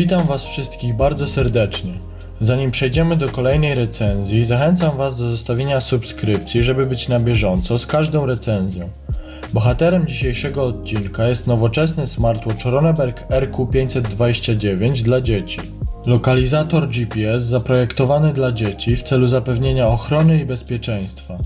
Witam Was wszystkich bardzo serdecznie. Zanim przejdziemy do kolejnej recenzji, zachęcam Was do zostawienia subskrypcji, żeby być na bieżąco z każdą recenzją. Bohaterem dzisiejszego odcinka jest nowoczesny smartwatch Roneberg RQ529 dla dzieci. Lokalizator GPS zaprojektowany dla dzieci w celu zapewnienia ochrony i bezpieczeństwa.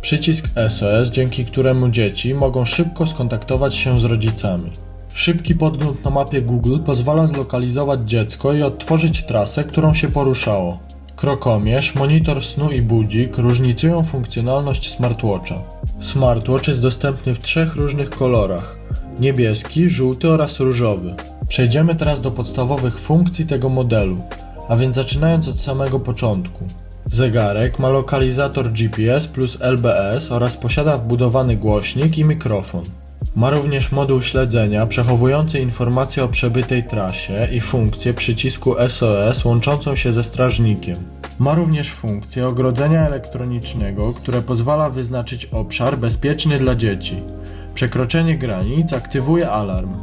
Przycisk SOS, dzięki któremu dzieci mogą szybko skontaktować się z rodzicami. Szybki podgląd na mapie Google pozwala zlokalizować dziecko i odtworzyć trasę, którą się poruszało. Krokomierz, monitor snu i budzik różnicują funkcjonalność smartwatcha. Smartwatch jest dostępny w trzech różnych kolorach: niebieski, żółty oraz różowy. Przejdziemy teraz do podstawowych funkcji tego modelu, a więc zaczynając od samego początku. Zegarek ma lokalizator GPS plus LBS oraz posiada wbudowany głośnik i mikrofon. Ma również moduł śledzenia przechowujący informacje o przebytej trasie i funkcję przycisku SOS łączącą się ze strażnikiem. Ma również funkcję ogrodzenia elektronicznego, które pozwala wyznaczyć obszar bezpieczny dla dzieci. Przekroczenie granic aktywuje alarm.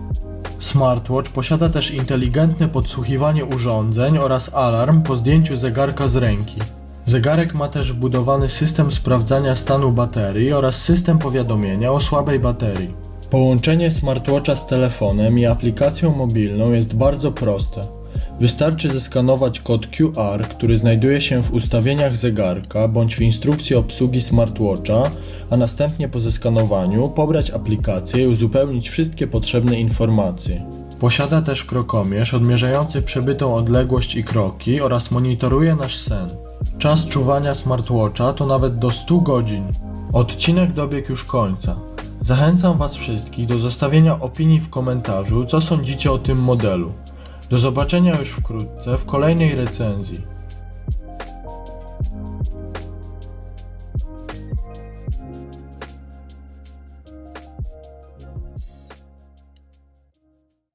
Smartwatch posiada też inteligentne podsłuchiwanie urządzeń oraz alarm po zdjęciu zegarka z ręki. Zegarek ma też wbudowany system sprawdzania stanu baterii oraz system powiadomienia o słabej baterii. Połączenie smartwatcha z telefonem i aplikacją mobilną jest bardzo proste. Wystarczy zeskanować kod QR, który znajduje się w ustawieniach zegarka bądź w instrukcji obsługi smartwatcha, a następnie po zeskanowaniu pobrać aplikację i uzupełnić wszystkie potrzebne informacje. Posiada też krokomierz odmierzający przebytą odległość i kroki oraz monitoruje nasz sen. Czas czuwania smartwatcha to nawet do 100 godzin. Odcinek dobiegł już końca. Zachęcam Was wszystkich do zostawienia opinii w komentarzu, co sądzicie o tym modelu. Do zobaczenia już wkrótce w kolejnej recenzji.